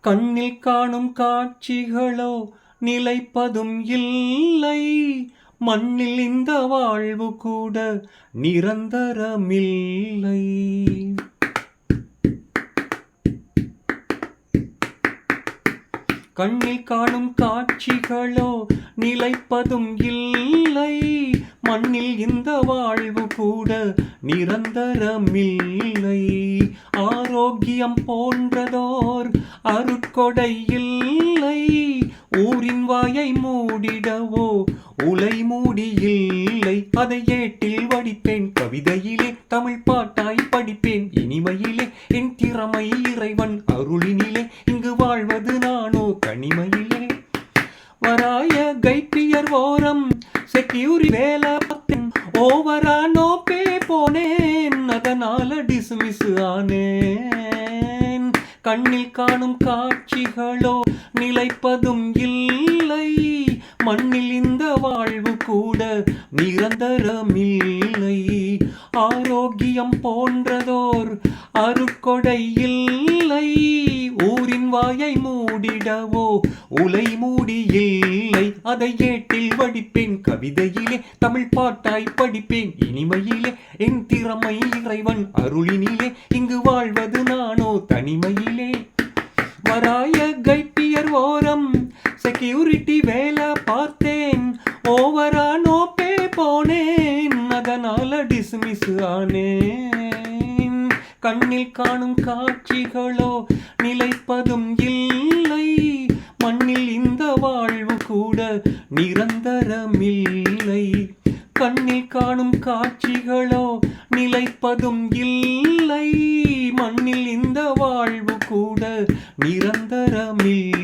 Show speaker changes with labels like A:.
A: கண்ணில் காணும் காட்சிகளோ நிலைப்பதும் இல்லை. மண்ணில் இந்த வாழ்வு கூட நிரந்தரமில்லை. கண்ணில் காணும் காட்சிகளோ நிலைப்பதும் இல்லை. மண்ணில் இந்த வாழ்வு கூட நிரந்தரமில்லை. ஆரோக்கியம் போன்றதோர் அருக்கொடை இல்லை ஊரின் வாயை மூடிடவோ உலை மூடியில்லை. அதை ஏட்டில் வடிப்பேன் கவிதையிலே தமிழ் பாட்டாய் படிப்பேன். இனிமையிலே என் திறமை இறைவன் அருளினிலே இங்கு வாழ்வது நானோ கனிமையிலே. வராய கைப்பியர் ஓரம் செக்யூரி வேலை பார்த்தேன் ஓவரா நோப்பே போனேன் அதனால டிஸ்மிஸ் ஆனேன். கண்ணில் காணும் காட்சிகளோ நிலைப்பதும் இல்லை. மண்ணில் இந்த வாழ்வு கூட நிரந்தரமில்லை. ஆரோக்கியம் போன்றதோர் அருக்கொடை இல்லை. ஊரின் வாயை மூடிடவோ? உலை மூடி இல்லை. அதை ஏட்டில் வடிப்பேன். கவிதையிலே தமிழ் பாட்டாய் படிப்பேன். இனிமையிலே என் திறமை இறைவன் அருளினிலே இங்கு வாழ்வது நானோ தனிமையிலே. வராய கைப்பியர் ஓரம் செக்யூரிட்டி வேலை பார்த்தேன். ஓவரா நோப்பே போனேன். அதனால டிஸ்மிஸ் ஆனேன். கண்ணில் காணும் காட்சிகளோ நிலைப்பதும் இல்லை. மண்ணில் இந்த வாழ்வு கூட நிரந்தரமில்லை. கண்ணில் காணும் காட்சிகளோ நிலைப்பதும் இல்லை. மண்ணில் இந்த வாழ்வு கூட நிரந்தரமில்லை.